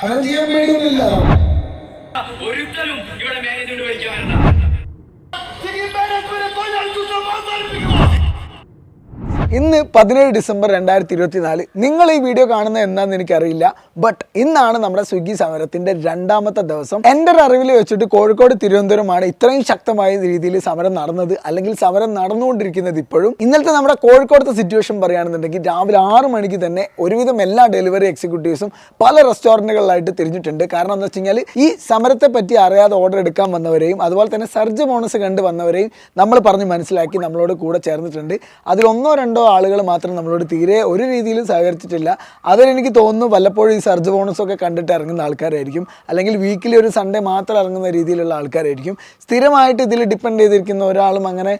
അങ്ങനെ ചെയ്യാൻ പേടിയൊന്നുമില്ല ഒരിക്കലും ഇവിടെ മാനേജ്മെന്റ് ഭരിക്കാൻ ഇന്ന് പതിനേഴ് ഡിസംബർ രണ്ടായിരത്തി ഇരുപത്തിനാല് നിങ്ങൾ ഈ വീഡിയോ കാണുന്ന എന്താണെന്ന് എനിക്കറിയില്ല. ബട്ട് ഇന്നാണ് നമ്മുടെ സ്വിഗ്ഗി സമരത്തിന്റെ രണ്ടാമത്തെ ദിവസം. എന്റെ അറിവിൽ വെച്ചിട്ട് കോഴിക്കോട് തിരുവനന്തപുരമാണ് ഇത്രയും ശക്തമായ രീതിയിൽ സമരം നടന്നത്. അല്ലെങ്കിൽ സമരം നടന്നുകൊണ്ടിരിക്കുന്നത് ഇപ്പോഴും. ഇന്നലത്തെ നമ്മുടെ കോഴിക്കോടത്തെ സിറ്റുവേഷൻ പറയുകയാണെന്നുണ്ടെങ്കിൽ രാവിലെ ആറ് മണിക്ക് തന്നെ ഒരുവിധം എല്ലാ ഡെലിവറി എക്സിക്യൂട്ടീവ്സും പല റെസ്റ്റോറന്റുകളിലായിട്ട് തിരിഞ്ഞിട്ടുണ്ട്. കാരണം എന്താ വെച്ച് കഴിഞ്ഞാൽ ഈ സമരത്തെ പറ്റി അറിയാതെ ഓർഡർ എടുക്കാൻ വന്നവരെയും അതുപോലെ തന്നെ സർജ് ബോണസ് കണ്ട് വന്നവരെയും നമ്മൾ പറഞ്ഞ് മനസ്സിലാക്കി നമ്മളോട് കൂടെ ചേർന്നിട്ടുണ്ട്. അതിൽ ഒന്നോ രണ്ടോ ആളുകൾ മാത്രം നമ്മളോട് തീരെ ഒരു രീതിയിലും സഹകരിച്ചിട്ടില്ല. അതിലെനിക്ക് തോന്നുന്നു വല്ലപ്പോഴും ഈ സർജ് ബോണസൊക്കെ കണ്ടിട്ട് ഇറങ്ങുന്ന ആൾക്കാരായിരിക്കും. അല്ലെങ്കിൽ വീക്കിലി ഒരു സൺഡേ മാത്രം ഇറങ്ങുന്ന രീതിയിലുള്ള ആൾക്കാരായിരിക്കും. സ്ഥിരമായിട്ട് ഇതിൽ ഡിപ്പെൻഡ് ചെയ്തിരിക്കുന്ന ഒരാളും അങ്ങനെ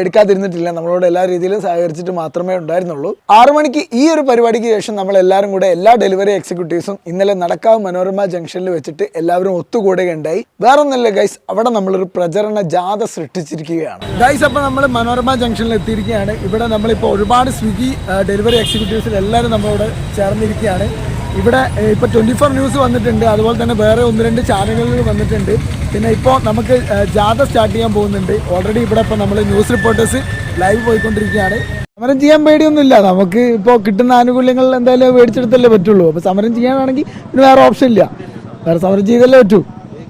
എടുക്കാതിരുന്നിട്ടില്ല. നമ്മളോട് എല്ലാ രീതിയിലും സഹകരിച്ചിട്ട് മാത്രമേ ഉണ്ടായിരുന്നുള്ളൂ. ആറു മണിക്ക് ഈ ഒരു പരിപാടിക്ക് ശേഷം നമ്മൾ എല്ലാവരും കൂടെ എല്ലാ ഡെലിവറി എക്സിക്യൂട്ടീവ്സും ഇന്നലെ നടക്കാവ് മനോരമ ജംഗ്ഷനിൽ വെച്ചിട്ട് എല്ലാവരും ഒത്തുകൂടുകയുണ്ടായി. വേറെ ഒന്നല്ല ഗൈസ് അവിടെ നമ്മളൊരു പ്രചരണ ജാഥ സൃഷ്ടിച്ചിരിക്കുകയാണ്. ഗൈസ് അപ്പോൾ നമ്മൾ മനോരമ ജംഗ്ഷനിൽ എത്തിയിരിക്കുകയാണ്. ഇവിടെ നമ്മളിപ്പോൾ ഒരുപാട് സ്വിഗ്ഗി ഡെലിവറി എക്സിക്യൂട്ടീവ്സിൽ എല്ലാവരും നമ്മളോട് ചേർന്നിരിക്കുകയാണ്. ഇവിടെ ഇപ്പോൾ ട്വന്റി ഫോർ ന്യൂസ് വന്നിട്ടുണ്ട്. അതുപോലെ തന്നെ വേറെ ഒന്ന് രണ്ട് ചാനലുകളിൽ വന്നിട്ടുണ്ട്. പിന്നെ ഇപ്പോൾ നമുക്ക് ജാഥ സ്റ്റാർട്ട് ചെയ്യാൻ പോകുന്നുണ്ട്. ഓൾറെഡി ഇവിടെ ഇപ്പോൾ നമ്മൾ ന്യൂസ് റിപ്പോർട്ടേഴ്സ് ലൈവ് പോയിക്കൊണ്ടിരിക്കുകയാണ്. സമരം ചെയ്യാൻ പേടിയൊന്നുമില്ല. നമുക്ക് ഇപ്പോൾ കിട്ടുന്ന ആനുകൂല്യങ്ങൾ എന്തായാലും മേടിച്ചെടുത്തല്ലേ പറ്റുള്ളൂ. അപ്പോൾ സമരം ചെയ്യാനാണെങ്കിൽ പിന്നെ വേറെ ഓപ്ഷൻ ഇല്ല. വേറെ സമരം ചെയ്തല്ലേ പറ്റൂ.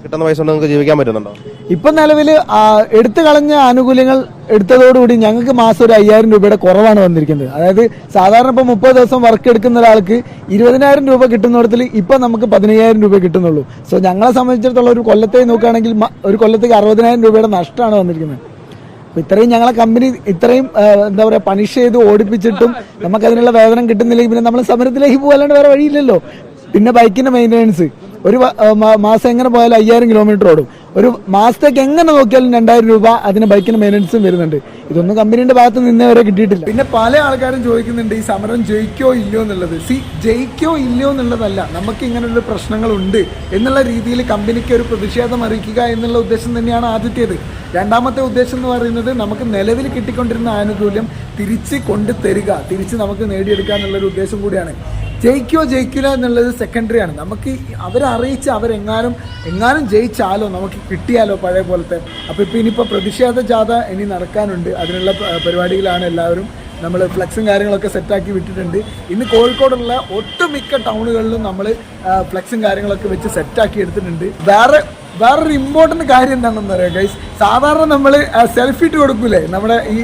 കിട്ടുന്ന പൈസ കൊണ്ട് നമുക്ക് ജീവിക്കാൻ പറ്റുന്നുണ്ടോ? ഇപ്പം നിലവിൽ എടുത്തു കളഞ്ഞ ആനുകൂല്യങ്ങൾ എടുത്തതോടുകൂടി ഞങ്ങൾക്ക് മാസം ഒരു അയ്യായിരം രൂപയുടെ കുറവാണ് വന്നിരിക്കുന്നത്. അതായത് സാധാരണ ഇപ്പോൾ മുപ്പത് ദിവസം വർക്ക് എടുക്കുന്ന ഒരാൾക്ക് ഇരുപതിനായിരം രൂപ കിട്ടുന്നിടത്തിൽ ഇപ്പം നമുക്ക് പതിനയ്യായിരം രൂപ കിട്ടുന്നുള്ളൂ. സോ ഞങ്ങളെ സംബന്ധിച്ചിടത്തോളം ഒരു കൊല്ലത്തെ നോക്കുകയാണെങ്കിൽ ഒരു കൊല്ലത്തേക്ക് അറുപതിനായിരം രൂപയുടെ നഷ്ടമാണ് വന്നിരിക്കുന്നത്. അപ്പോൾ ഇത്രയും ഞങ്ങളെ കമ്പനി ഇത്രയും എന്താ പറയുക പണിഷ് ചെയ്ത് ഓടിപ്പിച്ചിട്ടും നമുക്കതിനുള്ള വേതനം കിട്ടുന്നില്ലെങ്കിൽ പിന്നെ നമ്മൾ സമരത്തിലേക്ക് പോകാണ്ട് വേറെ വഴിയില്ലല്ലോ. പിന്നെ ബൈക്കിന്റെ മെയിന്റെനൻസ് ഒരു മാസം എങ്ങനെ പോയാലും അയ്യായിരം കിലോമീറ്റർ ഓടും. ഒരു മാസത്തേക്ക് എങ്ങനെ നോക്കിയാലും രണ്ടായിരം രൂപ അതിന് ബൈക്കിന് മെയിന്റെനൻസും വരുന്നുണ്ട്. ഇതൊന്നും കമ്പനിയുടെ ഭാഗത്ത് നിന്നേ വരെ കിട്ടിയിട്ടില്ല. പിന്നെ പല ആൾക്കാരും ചോദിക്കുന്നുണ്ട് ഈ സമരം ജയിക്കോ ഇല്ലയോ എന്നുള്ളത്? സി ജയിക്കോ ഇല്ലയോ എന്നുള്ളതല്ല നമുക്ക് ഇങ്ങനെയുള്ള പ്രശ്നങ്ങളുണ്ട് എന്നുള്ള രീതിയിൽ കമ്പനിക്ക് ഒരു പ്രതിഷേധം അറിയിക്കുക എന്നുള്ള ഉദ്ദേശം തന്നെയാണ് ആദ്യത്തേത്. രണ്ടാമത്തെ ഉദ്ദേശം എന്ന് പറയുന്നത് നമുക്ക് നിലവിൽ കിട്ടിക്കൊണ്ടിരുന്ന ആനുകൂല്യം തിരിച്ച് കൊണ്ടു തരിക തിരിച്ച് നമുക്ക് നേടിയെടുക്കുക എന്നുള്ളൊരു ഉദ്ദേശം കൂടിയാണ്. ജയിക്കോ ജയിക്കില്ല എന്നുള്ളത് സെക്കൻഡറി ആണ്. നമുക്ക് അവരറിയിച്ച് അവരെങ്ങാനും എങ്ങാനും ജയിച്ചാലോ നമുക്ക് കിട്ടിയാലോ പഴയ പോലത്തെ. അപ്പോൾ ഇപ്പോൾ ഇനിയിപ്പോൾ പ്രതിഷേധ ജാഥ ഇനി നടക്കാനുണ്ട്. അതിനുള്ള പരിപാടികളാണ് എല്ലാവരും നമ്മൾ ഫ്ലക്സും കാര്യങ്ങളൊക്കെ സെറ്റാക്കി വിട്ടിട്ടുണ്ട്. ഇന്ന് കോഴിക്കോടുള്ള ഒട്ടുമിക്ക ടൗണുകളിലും നമ്മൾ ഫ്ലക്സും കാര്യങ്ങളൊക്കെ വെച്ച് സെറ്റാക്കി എടുത്തിട്ടുണ്ട്. വേറെ വേറൊരു ഇമ്പോർട്ടന്റ് കാര്യം എന്താണെന്ന് അറിയാം ഗൈസ് സാധാരണ നമ്മൾ സെൽഫി ഇട്ട് കൊടുക്കൂലേ? നമ്മുടെ ഈ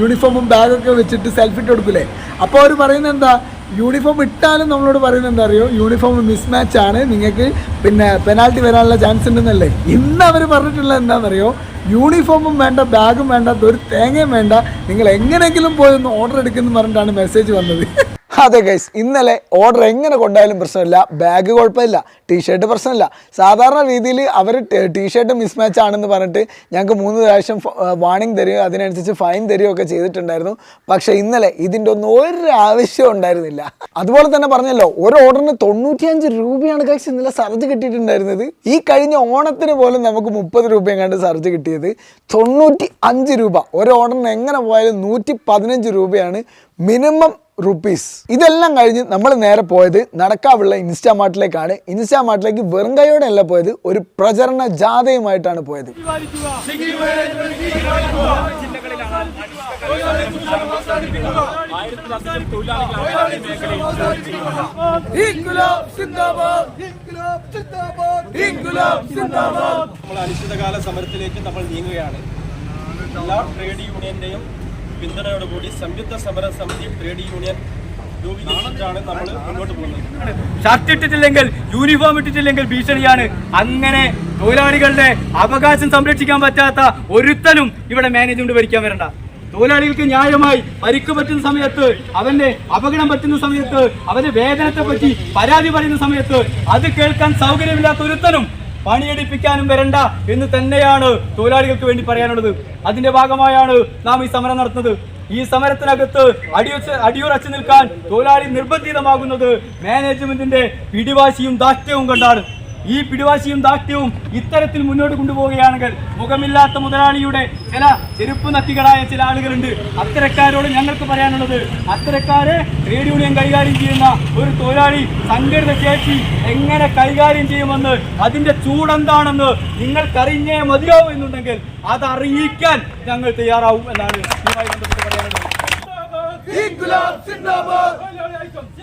യൂണിഫോമും ബാഗൊക്കെ വെച്ചിട്ട് സെൽഫി ഇട്ട് കൊടുക്കൂലേ? അപ്പോൾ അവർ പറയുന്നത് എന്താ? യൂണിഫോം ഇട്ടാലും നമ്മളോട് പറയുന്നത് എന്താ അറിയോ? യൂണിഫോം മിസ്മാച്ച് ആണ്. നിങ്ങൾക്ക് പിന്നെ പെനാൽറ്റി വരാനുള്ള ചാൻസ് ഉണ്ടെന്നല്ലേ? ഇന്ന് അവർ പറഞ്ഞിട്ടുള്ള എന്താണെന്നറിയോ? യൂണിഫോമും വേണ്ട ബാഗും വേണ്ട ഒരു തേങ്ങയും വേണ്ട. നിങ്ങൾ എങ്ങനെയെങ്കിലും പോയി ഒന്ന് ഓർഡർ എടുക്കുമെന്ന് പറഞ്ഞിട്ടാണ് മെസ്സേജ് വന്നത്. അതെ ഗൈസ് ഇന്നലെ ഓർഡർ എങ്ങനെ കൊണ്ടായാലും പ്രശ്നമില്ല. ബാഗ് കുഴപ്പമില്ല. ടീഷർട്ട് പ്രശ്നമില്ല. സാധാരണ രീതിയിൽ അവർ ടീഷർട്ട് മിസ്മാച്ച് ആണെന്ന് പറഞ്ഞിട്ട് ഞങ്ങൾക്ക് മൂന്ന് പ്രാവശ്യം വാണിംഗ് തരികയോ അതിനനുസരിച്ച് ഫൈൻ തരികയോ ഒക്കെ ചെയ്തിട്ടുണ്ടായിരുന്നു. പക്ഷേ ഇന്നലെ ഇതിന്റെ ഒന്നും ഒരു ആവശ്യം ഉണ്ടായിരുന്നില്ല. അതുപോലെ തന്നെ പറഞ്ഞല്ലോ ഒരു ഓർഡറിന് തൊണ്ണൂറ്റിയഞ്ച് രൂപയാണ് ഗൈസ് ഇന്നലെ സർജ് കിട്ടിയിട്ടുണ്ടായിരുന്നത്. ഈ കഴിഞ്ഞ ഓണത്തിന് പോലും നമുക്ക് മുപ്പത് രൂപയും കണ്ട് സർജ് കിട്ടിയത് തൊണ്ണൂറ്റി അഞ്ച് രൂപ. ഒരു ഓർഡറിന് എങ്ങനെ പോയാലും നൂറ്റി പതിനഞ്ച് രൂപയാണ് മിനിമം റുപ്പീസ് ഇതെല്ലാം കഴിഞ്ഞ് നമ്മൾ നേരെ പോയത് നടക്കാവുള്ള ഇൻസ്റ്റാമാർട്ടിലേക്കാണ് ഇൻസ്റ്റാമാർട്ടിലേക്ക് വെറും കൈയോടെ അല്ല പോയത് ഒരു പ്രചരണ ജാഥയുമായിട്ടാണ് പോയത്. നമ്മൾ അനിശ്ചിതകാല സമരത്തിലേക്ക് നമ്മൾ നീങ്ങുകയാണ്. എല്ലാ ട്രേഡ് യൂണിയന്റെയും പിന്തുണയോടുകൂടി സംയുക്ത സമര സമിതി ട്രേഡ് യൂണിയൻ രൂപീകരിച്ചിട്ടാണ് നമ്മൾ മുന്നോട്ട് പോകുന്നത്. ഷർട്ട് ഇട്ടിട്ടില്ലെങ്കിൽ യൂണിഫോം ഇട്ടിട്ടില്ലെങ്കിൽ ഭീഷണിയാണ്. അങ്ങനെ തൊഴിലാളികളുടെ അവകാശം സംരക്ഷിക്കാൻ പറ്റാത്ത ഒരുത്തനും ഇവിടെ മാനേജ്മെന്റ് ഭരിക്കാൻ വരണ്ട. തൊഴിലാളികൾക്ക് ന്യായമായി പരിക്ക് പറ്റുന്ന സമയത്ത് അവന്റെ അപകടം പറ്റുന്ന സമയത്ത് അവന്റെ വേതനത്തെ പറ്റി പരാതി പറയുന്ന സമയത്ത് അത് കേൾക്കാൻ സൗകര്യമില്ലാത്ത ഒരുത്തനും പണിയെടുപ്പിക്കാനും വരണ്ട എന്ന് തന്നെയാണ് തൊഴിലാളികൾക്ക് വേണ്ടി പറയാനുള്ളത്. അതിന്റെ ഭാഗമായാണ് നാം ഈ സമരം നടത്തുന്നത്. ഈ സമരത്തിനകത്ത് അടിയുറച്ച് അടിയുറച്ചു നിൽക്കാൻ തൊഴിലാളി നിർബന്ധിതമാകുന്നത് മാനേജ്മെന്റിന്റെ പിടിവാശിയും ദാഷ്ട്യവും കൊണ്ടാണ്. ഈ പിടിവാശിയും ദാക്ഷ്യവും ഇത്തരത്തിൽ മുന്നോട്ട് കൊണ്ടുപോവുകയാണെങ്കിൽ മുഖമില്ലാത്ത മുതലാളിയുടെ ചില ചെരുപ്പ് നത്തികളായ ചില ആളുകളുണ്ട്. അത്തരക്കാരോട് ഞങ്ങൾക്ക് പറയാനുള്ളത് അത്തരക്കാരെ ട്രേഡ് യൂണിയൻ കൈകാര്യം ചെയ്യുന്ന ഒരു തൊഴിലാളി സംഘടിത ശേഷി എങ്ങനെ കൈകാര്യം ചെയ്യുമെന്ന് അതിന്റെ ചൂടെന്താണെന്ന് നിങ്ങൾക്കറിഞ്ഞേ മതിയാവും എന്നുണ്ടെങ്കിൽ അതറിയിക്കാൻ ഞങ്ങൾ തയ്യാറാവും എന്നാണ് ഇതുമായി ബന്ധപ്പെട്ട് പറയാനുള്ളത്.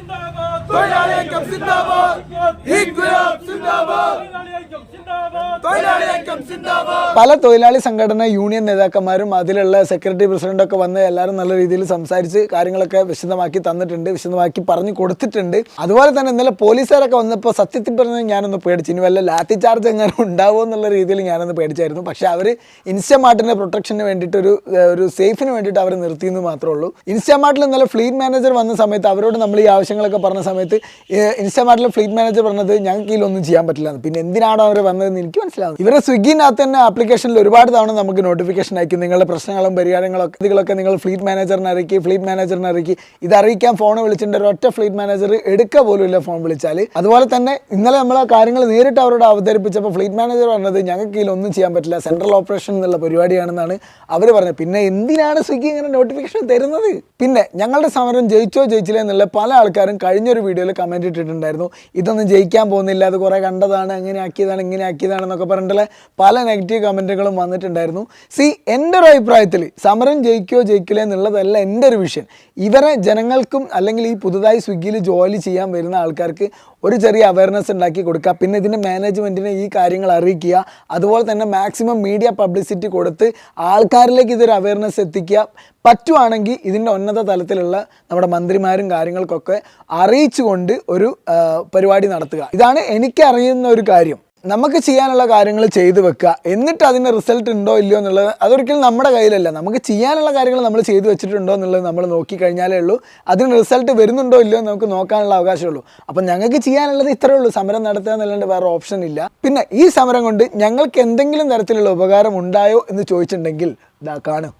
ഇൻക്ലാബ് സിന്ദാബാദ് തൊഴിലാളി ഐക്യം സിന്ദാബാദ്. തൊഴിലാളി ഐക്യം സിന്ദാബാദ്. ഇൻക്ലാബ് സിന്ദാബാദ്. തൊഴിലാളി ഐക്യം സിന്ദാബാദ്. തൊഴിലാളി ഐക്യം സിന്ദാബാദ് പല തൊഴിലാളി സംഘടന യൂണിയൻ നേതാക്കന്മാരും അതിലുള്ള സെക്രട്ടറി പ്രസിഡന്റ് ഒക്കെ വന്ന് എല്ലാവരും നല്ല രീതിയിൽ സംസാരിച്ച് കാര്യങ്ങളൊക്കെ വിശദമാക്കി തന്നിട്ടുണ്ട് വിശദമാക്കി പറഞ്ഞു കൊടുത്തിട്ടുണ്ട്. അതുപോലെ തന്നെ ഇന്നലെ പോലീസുകാരൊക്കെ വന്നപ്പോൾ സത്യത്തിൽ പറഞ്ഞ ഞാനൊന്ന് പേടിച്ചു ഇനി വല്ല ലാത്തി ചാർജ് എങ്ങനെ ഉണ്ടാവുമോ എന്നുള്ള രീതിയിൽ ഞാനൊന്ന് പേടിച്ചായിരുന്നു. പക്ഷേ അവർ ഇൻസ്റ്റമാർട്ടിന്റെ പ്രൊട്ടക്ഷന് വേണ്ടിയിട്ട് ഒരു ഒരു സേഫിന് വേണ്ടിയിട്ട് അവർ നിർത്തിയെന്ന് മാത്രമേ ഉള്ളൂ. ഇൻസ്റ്റമാർട്ടിൽ ഇന്നലെ ഫ്ലീറ്റ് മാനേജർ വന്ന സമയത്ത് അവരോട് നമ്മൾ ഈ ആവശ്യങ്ങളൊക്കെ പറഞ്ഞ സമയത്ത് ഇൻസ്റ്റാമാർട്ടിലെ ഫ്ലീറ്റ് മാനേജർ പറഞ്ഞത് ഞങ്ങൾക്ക് ഇതിലൊന്നും ചെയ്യാൻ പറ്റില്ല. പിന്നെ എന്തിനാണ് അവർ വന്നതെന്ന് എനിക്ക് മനസ്സിലാവും ഇവരെ സ്വിഗ്ഗിനകത്ത് തന്നെ ആപ്ലിക്കേഷനിൽ ഒരുപാട് തവണ നമുക്ക് നോട്ടിഫിക്കേഷൻ അയക്കും. നിങ്ങളുടെ പ്രശ്നങ്ങളും പരിഹാരങ്ങളൊക്കെ ഇതുകളൊക്കെ നിങ്ങൾ ഫ്ലീറ്റ് മാനേജറിനെ അറിയിക്കുക ഫ്ലീറ്റ് മാനേജറിനെ അറിയിക്കുക ഇത് അറിയിക്കാൻ ഫോൺ വിളിച്ചിട്ടുണ്ട് ഒരൊറ്റ ഫ്ലീറ്റ് മാനേജർ എടുക്കുക പോലും ഇല്ല ഫോൺ വിളിച്ചാൽ അതുപോലെ തന്നെ ഇന്നലെ നമ്മൾ ആ കാര്യങ്ങൾ നേരിട്ട് അവരോട് അവതരിപ്പിച്ചപ്പോൾ ഫ്ലീറ്റ് മാനേജർ പറഞ്ഞത് ഞങ്ങൾക്ക് ഇതിലൊന്നും ചെയ്യാൻ പറ്റില്ല. സെൻട്രൽ ഓപ്പറേഷൻ എന്നുള്ള പരിപാടിയാണെന്നാണ് അവർ പറഞ്ഞത്. പിന്നെ എന്തിനാണ് സ്വിഗ്ഗി ഇങ്ങനെ നോട്ടിഫിക്കേഷൻ തരുന്നത്? പിന്നെ ഞങ്ങളുടെ സമരം ജയിച്ചോ ജയിച്ചില്ല എന്നുള്ള പല ആൾക്കാരും കഴിഞ്ഞൊരു വീഡിയോയിൽ കമന്റ് ഇട്ടിട്ടുണ്ടായിരുന്നു. ഇതൊന്നും ജയിക്കാൻ പോകുന്നില്ല അത് കുറേ കണ്ടതാണ് അങ്ങനെ ആക്കിയതാണ് ഇങ്ങനെ ആക്കിയതാണെന്നൊക്കെ പറഞ്ഞിട്ടുള്ള പല നെഗറ്റീവ് കമന്റുകളും വന്നിട്ടുണ്ടായിരുന്നു. സി എന്റെ ഒരു അഭിപ്രായത്തിൽ സമരം ജയിക്കുകയോ ജയിക്കില്ല എന്നുള്ളതല്ല എന്റെ ഒരു വിഷയം ഇവരെ ജനങ്ങൾക്കും അല്ലെങ്കിൽ ഈ പുതുതായി സ്വിഗ്ഗിയിൽ ജോലി ചെയ്യാൻ വരുന്ന ആൾക്കാർക്ക് ഒരു ചെറിയ അവയർനെസ് ഉണ്ടാക്കി കൊടുക്കുക. പിന്നെ ഇതിന്റെ മാനേജ്മെന്റിനെ ഈ കാര്യങ്ങൾ അറിയിക്കുക. അതുപോലെ തന്നെ മാക്സിമം മീഡിയ പബ്ലിസിറ്റി കൊടുത്ത് ആൾക്കാരിലേക്ക് ഇതൊരു അവയർനെസ് എത്തിക്കുക. പറ്റുവാണെങ്കിൽ ഇതിന്റെ ഉന്നത തലത്തിലുള്ള നമ്മുടെ മന്ത്രിമാരും കാര്യങ്ങൾക്കൊക്കെ അറിയിച്ചുകൊണ്ട് ഒരു പരിപാടി നടത്തുക. ഇതാണ് എനിക്ക് അറിയുന്ന ഒരു കാര്യം. നമുക്ക് ചെയ്യാനുള്ള കാര്യങ്ങൾ ചെയ്തു വെക്കുക. എന്നിട്ട് അതിന് റിസൾട്ട് ഉണ്ടോ ഇല്ലയോ എന്നുള്ളത് അതൊരിക്കലും നമ്മുടെ കയ്യിലല്ല. നമുക്ക് ചെയ്യാനുള്ള കാര്യങ്ങൾ നമ്മൾ ചെയ്തു വെച്ചിട്ടുണ്ടോ എന്നുള്ളത് നമ്മൾ നോക്കി കഴിഞ്ഞാലേ ഉള്ളൂ. അതിന് റിസൾട്ട് വരുന്നുണ്ടോ ഇല്ലയോ നമുക്ക് നോക്കാനുള്ള അവകാശമുള്ളൂ അപ്പം ഞങ്ങൾക്ക് ചെയ്യാനുള്ളത് ഇത്രയേ ഉള്ളൂ. സമരം നടത്തുക എന്നല്ലാണ്ട് വേറെ ഓപ്ഷൻ ഇല്ല. പിന്നെ ഈ സമരം കൊണ്ട് ഞങ്ങൾക്ക് എന്തെങ്കിലും തരത്തിലുള്ള ഉപകാരം ഉണ്ടായോ എന്ന് ചോദിച്ചിട്ടുണ്ടെങ്കിൽ ഇതാ കാണും.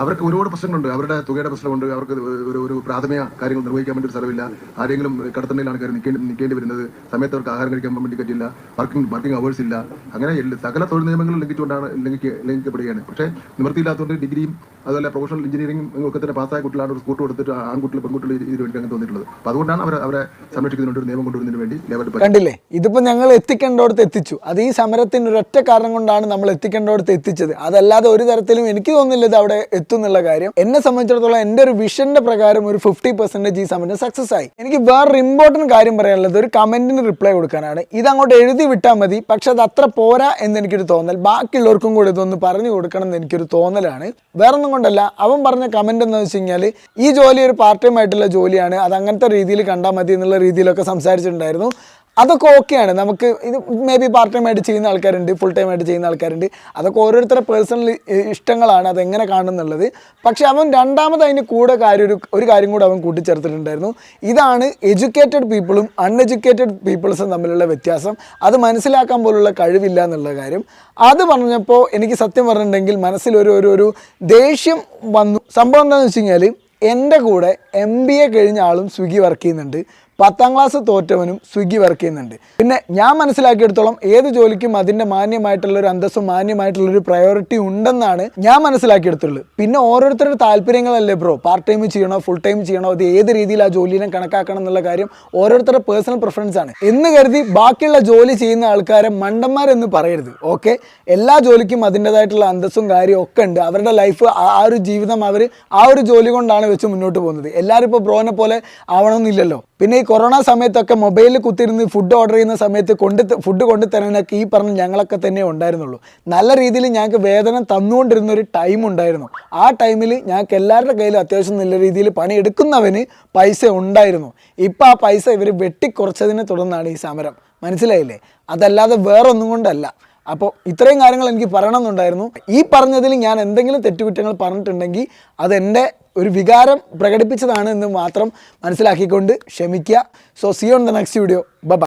അവർക്ക് ഒരുപാട് പ്രശ്നങ്ങളുണ്ട്. അവരുടെ തുകയുടെ പ്രശ്നമുണ്ട്. അവർക്ക് ഒരു ഒരു പ്രാഥമിക കാര്യങ്ങൾ നിർവഹിക്കാൻ വേണ്ടി ഒരു സ്ഥലമില്ല. ആരെങ്കിലും കടത്തണ്ടയിലാണ് കയറി നിൽക്കേണ്ടി നിൽക്കേണ്ടി വരുന്നത് സമയത്ത് അവർക്ക് ആഹാരം കഴിക്കാൻ വേണ്ടി പറ്റില്ല. വർക്കിംഗ് വർക്കിംഗ് അവേഴ്സ് ഇല്ല. അങ്ങനെ സകല തൊഴിൽ നിയമങ്ങൾ ലംഘിച്ചുകൊണ്ടാണ് ലംഘിക്ക ലംഘിക്കപ്പെടുകയാണ്. പക്ഷേ നിവൃത്തിയില്ലാത്തതുകൊണ്ട് ഡിഗ്രിയും അതുപോലെ പ്രൊഫഷണൽ എഞ്ചിനീയറിംഗും ഒക്കെ തന്നെ പാസ്സായ കുട്ടികളാണ് ഒരു സ്കൂട്ട് കൊടുത്തിട്ട് ആൺകുട്ടികൾ പെൺകുട്ടികൾ ഇതിന് വേണ്ടി അങ്ങനെ തോന്നിയിട്ടുള്ളത് അപ്പോൾ അതുകൊണ്ടാണ് അവർ അവരെ സംരക്ഷിക്കുന്നതിന് ഒരു നിയമം കൊണ്ടുവരുന്നതിന് വേണ്ടി ലെവൽ കണ്ടില്ലേ? ഇതിപ്പോ ഞങ്ങൾ എത്തിക്കേണ്ടോടത്ത് എത്തിച്ചു. അത് ഈ സമരത്തിന് ഒരൊറ്റ കാരണം കൊണ്ടാണ് നമ്മൾ എത്തിക്കേണ്ടോടത്ത് എത്തിച്ചത്. അതല്ലാതെ ഒരു തരത്തിലും എനിക്ക് തോന്നുന്നില്ല ഇത് അവിടെ എത്തും എന്നുള്ള കാര്യം. എന്നെ സംബന്ധിച്ചിടത്തോളം എന്റെ ഒരു വിഷന്റെ പ്രകാരം ഒരു ഫിഫ്റ്റി പെർസെന്റേജ് ഈ സമയത്ത് സക്സസ് ആയി. എനിക്ക് വേറൊരു ഇമ്പോർട്ടന്റ് കാര്യം പറയാനുള്ളത് ഒരു കമന്റിന് റിപ്ലൈ കൊടുക്കാനാണ്. ഇത് അങ്ങോട്ട് എഴുതി വിട്ടാൽ മതി. പക്ഷെ അത് അത്ര പോരാ എന്ന് എനിക്കൊരു തോന്നൽ. ബാക്കിയുള്ളവർക്കും കൂടി ഇതൊന്ന് പറഞ്ഞു കൊടുക്കണം എന്ന് എനിക്കൊരു തോന്നലാണ്. വേറൊന്നും കൊണ്ടല്ല. അവൻ പറഞ്ഞ കമന്റ് എന്ന് വെച്ച് കഴിഞ്ഞാൽ ഈ ജോലി ഒരു പാർട്ട് ടൈം ആയിട്ടുള്ള ജോലിയാണ്. അത് അങ്ങനത്തെ രീതിയിൽ കണ്ടാൽ മതി എന്നുള്ള രീതിയിലൊക്കെ സംസാരിച്ചിട്ടുണ്ടായിരുന്നു. അതൊക്കെ ഓക്കെയാണ്. നമുക്ക് ഇത് മേ ബി പാർട്ട് ടൈം ആയിട്ട് ചെയ്യുന്ന ആൾക്കാരുണ്ട് ഫുൾ ടൈം ആയിട്ട് ചെയ്യുന്ന ആൾക്കാരുണ്ട്. അതൊക്കെ ഓരോരുത്തരുടെ പേഴ്സണൽ ഇഷ്ടങ്ങളാണ് അതെങ്ങനെ കാണുന്നുള്ളത്. പക്ഷേ അവൻ രണ്ടാമത് അതിന് കൂടെ കാര്യം ഒരു ഒരു കാര്യം കൂടെ അവൻ കൂട്ടിച്ചേർത്തിട്ടുണ്ടായിരുന്നു. ഇതാണ് എഡ്യൂക്കേറ്റഡ് പീപ്പിളും അൺഎഡ്യൂക്കേറ്റഡ് പീപ്പിൾസും തമ്മിലുള്ള വ്യത്യാസം. അത് മനസ്സിലാക്കാൻ പോലുള്ള കഴിവില്ല എന്നുള്ള കാര്യം. അത് പറഞ്ഞപ്പോൾ എനിക്ക് സത്യം പറഞ്ഞിട്ടുണ്ടെങ്കിൽ മനസ്സിലൊരു ഒരു ഒരു ദേഷ്യം വന്നു. സംഭവം എന്താണെന്ന് വെച്ച് കഴിഞ്ഞാൽ എന്റെ കൂടെ എം ബി എ കഴിഞ്ഞ ആളും സ്വിഗ്ഗി വർക്ക് ചെയ്യുന്നുണ്ട്. പത്താം ക്ലാസ് തോറ്റവനും സ്വിഗ്ഗി വർക്ക് ചെയ്യുന്നുണ്ട്. പിന്നെ ഞാൻ മനസ്സിലാക്കിയെടുത്തോളം ഏത് ജോലിക്കും അതിന്റെ മാന്യമായിട്ടുള്ള ഒരു അന്തസ്സും മാന്യമായിട്ടുള്ള ഒരു പ്രയോറിറ്റി ഉണ്ടെന്നാണ് ഞാൻ മനസ്സിലാക്കിയെടുത്തുള്ളത്. പിന്നെ ഓരോരുത്തരുടെ താല്പര്യങ്ങളല്ലേ ബ്രോ പാർട്ട് ടൈം ചെയ്യണോ ഫുൾ ടൈം ചെയ്യണോ അത് ഏത് രീതിയിൽ ആ ജോലിനെ കണക്കാക്കണം എന്നുള്ള കാര്യം ഓരോരുത്തരുടെ പേഴ്സണൽ പ്രിഫറൻസ് ആണ്. എന്ന് കരുതി ബാക്കിയുള്ള ജോലി ചെയ്യുന്ന ആൾക്കാരെ മണ്ടന്മാരെന്ന് പറയരുത് ഓക്കെ എല്ലാ ജോലിക്കും അതിന്റെതായിട്ടുള്ള അന്തസ്സും കാര്യവും ഒക്കെ ഉണ്ട്. അവരുടെ ലൈഫ് ആ ഒരു ജീവിതം അവർ ആ ഒരു ജോലി കൊണ്ടാണ് വെച്ച് മുന്നോട്ട് പോകുന്നത്. എല്ലാവരും ഇപ്പോൾ ബ്രോനെ പോലെ ആവണമെന്നില്ലല്ലോ. പിന്നെ ഈ കൊറോണ സമയത്തൊക്കെ മൊബൈലിൽ കുത്തിരുന്ന് ഫുഡ് ഓർഡർ ചെയ്യുന്ന സമയത്ത് കൊണ്ട് ഫുഡ് കൊണ്ടു തരാനൊക്കെ ഈ പറഞ്ഞ ഞങ്ങളൊക്കെ തന്നെ ഉണ്ടായിരുന്നുള്ളൂ. നല്ല രീതിയിൽ ഞങ്ങൾക്ക് വേതനം തന്നുകൊണ്ടിരുന്ന ഒരു ടൈം ഉണ്ടായിരുന്നു. ആ ടൈമിൽ ഞങ്ങൾക്ക് എല്ലാവരുടെ കയ്യിലും അത്യാവശ്യം നല്ല രീതിയിൽ പണിയെടുക്കുന്നവന് പൈസ ഉണ്ടായിരുന്നു. ഇപ്പം ആ പൈസ ഇവർ വെട്ടിക്കുറച്ചതിനെ തുടർന്നാണ് ഈ സമരം. മനസ്സിലായില്ലേ? അതല്ലാതെ വേറൊന്നും കൊണ്ടല്ല. അപ്പോൾ ഇത്രയും കാര്യങ്ങൾ എനിക്ക് പറയണമെന്നുണ്ടായിരുന്നു. ഈ പറഞ്ഞതിൽ ഞാൻ എന്തെങ്കിലും തെറ്റുകുറ്റങ്ങൾ പറഞ്ഞിട്ടുണ്ടെങ്കിൽ അതെന്റെ ഒരു വികാരം പ്രകടിപ്പിച്ചതാണ് എന്ന് മാത്രം മനസ്സിലാക്കിക്കൊണ്ട് ക്ഷമിക്കുക. So see on the next video bye